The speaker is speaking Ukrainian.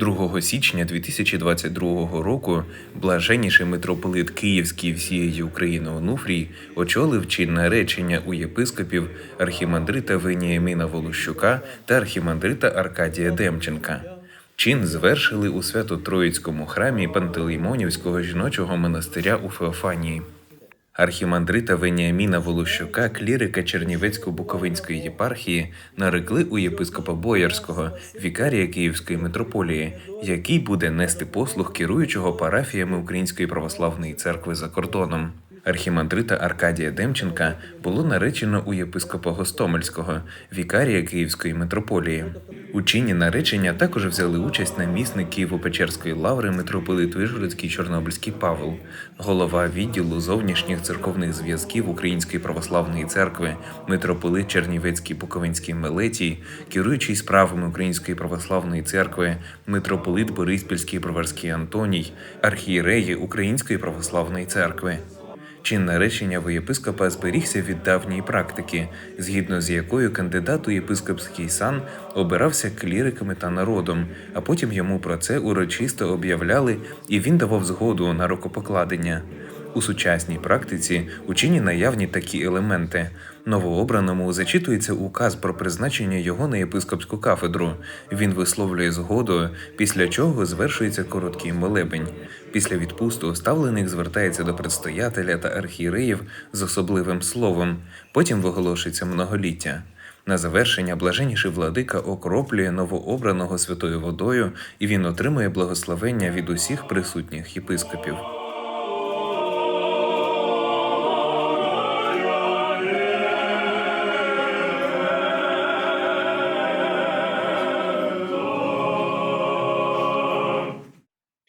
2 січня 2022 року блаженніший митрополит Київський всієї України Онуфрій очолив чинне речення у єпископів архімандрита Веніаміна Волощука та архімандрита Аркадія Демченка. Чин звершили у Свято-Троїцькому храмі Пантелеймонівського жіночого монастиря у Феофанії. Архімандрита Веніаміна Волощука, клірика Чернівецько-Буковинської єпархії, нарекли у єпископа Боярського, вікарія Київської митрополії, який буде нести послуг керуючого парафіями Української православної церкви за кордоном. Архімандрита Аркадія Демченка було наречено у єпископа Гостомельського, вікарія Київської митрополії. У чині наречення також взяли участь намісник Києво-Печерської лаври митрополит Вишгородський Чорнобильський Павел, голова відділу зовнішніх церковних зв'язків Української православної церкви, митрополит Чернівецький Буковинський Мелетій, керуючий справами Української православної церкви, митрополит Бориспільський Броварський Антоній, архієреї Української православної церкви. Чинне речення воєпископа зберігся від давньої практики, згідно з якою кандидат у єпископський сан обирався кліриками та народом, а потім йому про це урочисто об'являли, і він давав згоду на рукопокладення. У сучасній практиці у чині наявні такі елементи. Новообраному зачитується указ про призначення його на єпископську кафедру. Він висловлює згоду, після чого звершується короткий молебень. Після відпусту ставленик звертається до предстоятеля та архієреїв з особливим словом. Потім виголошується многоліття. На завершення блаженніший владика окроплює новообраного святою водою, і він отримує благословення від усіх присутніх єпископів.